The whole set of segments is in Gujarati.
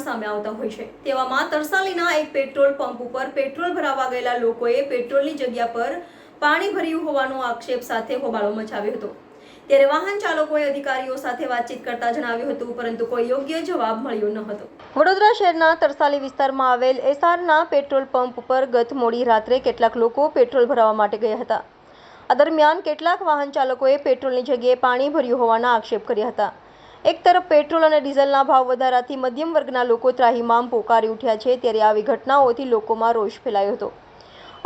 સામે આવતા હોય છે. તેવામાં તરસાલીના એક પેટ્રોલ પંપ ઉપર પેટ્રોલ ભરાવા ગયેલા લોકોએ પેટ્રોલની જગ્યા પર પાણી ભર્યું હોવાનો આક્ષેપ સાથે હોબાળો મચાવ્યો હતો. ત્યારે વાહન ચાલકોએ અધિકારીઓ સાથે વાતચીત કરતા જણાવ્યું હતું, પરંતુ કોઈ યોગ્ય જવાબ મળ્યો ન હતો. વડોદરા શહેરના તરસાલી વિસ્તારમાં આવેલ એસઆરના પેટ્રોલ પંપ ઉપર ગત મોડી રાત્રે કેટલાક લોકો પેટ્રોલ ભરાવા માટે ગયા હતા. આ દરમિયાન કેટલાક વાહન ચાલકોએ પેટ્રોલની જગ્યાએ પાણી ભર્યું હોવાના આક્ષેપ કર્યા હતા. એક તરફ પેટ્રોલ અને ડીઝલના ભાવ વધારાથી મધ્યમ વર્ગના લોકો ત્રાહિમામ પોકારી ઉઠ્યા છે ત્યારે આવી ઘટનાઓથી લોકોમાં રોષ ફેલાયો હતો.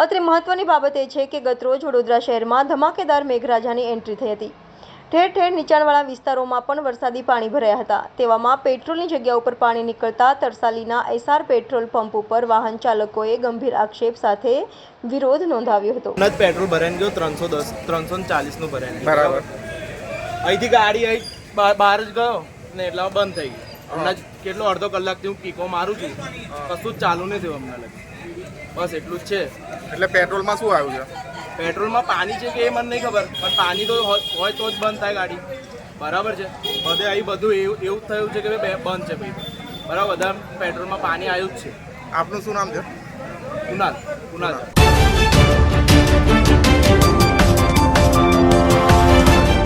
અત્રે મહત્વની બાબત એ છે કે ગતરોજ વડોદરા શહેરમાં ધમાકેદાર મેઘરાજાની એન્ટ્રી થઈ હતી. ઠેર ઠેર નીચાણવાળા વિસ્તારોમાં પણ વરસાદી પાણી ભરાયા હતા. તેવામાં પેટ્રોલની જગ્યા ઉપર પાણી નીકળતા તરસાલીના એસઆર પેટ્રોલ પંપ ઉપર વાહન ચાલકોએ ગંભીર આક્ષેપ સાથે વિરોધ નોંધાવ્યો હતો. પેટ્રોલ ભરાઈને ગયો ત્રણસો દસ ત્રણસો ને ચાલીસનું ભરાય બરાબર. અહીંથી ગાડી અહીં બહાર જ ગયો ને એટલામાં બંધ થઈ ગઈ હમણાં જ કેટલો અડધો કલાકથી હું કીકો મારું છું. કશું જ ચાલુ નહીં થયું હમણાં લગી. બસ એટલું જ છે. એટલે પેટ્રોલમાં શું આવ્યું છે? પેટ્રોલમાં પાણી છે કે એ મને નહીં ખબર પણ પાણી તો હોય તો જ બંધ થાય ગાડી. બરાબર છે. બધે અહીં બધું એવું એવું થયું છે કે ભાઈ બંધ છે ભાઈ. બરાબર બધા પેટ્રોલમાં પાણી આવ્યું જ છે. આપનું શું નામ છે? કુનાલ કુનાલ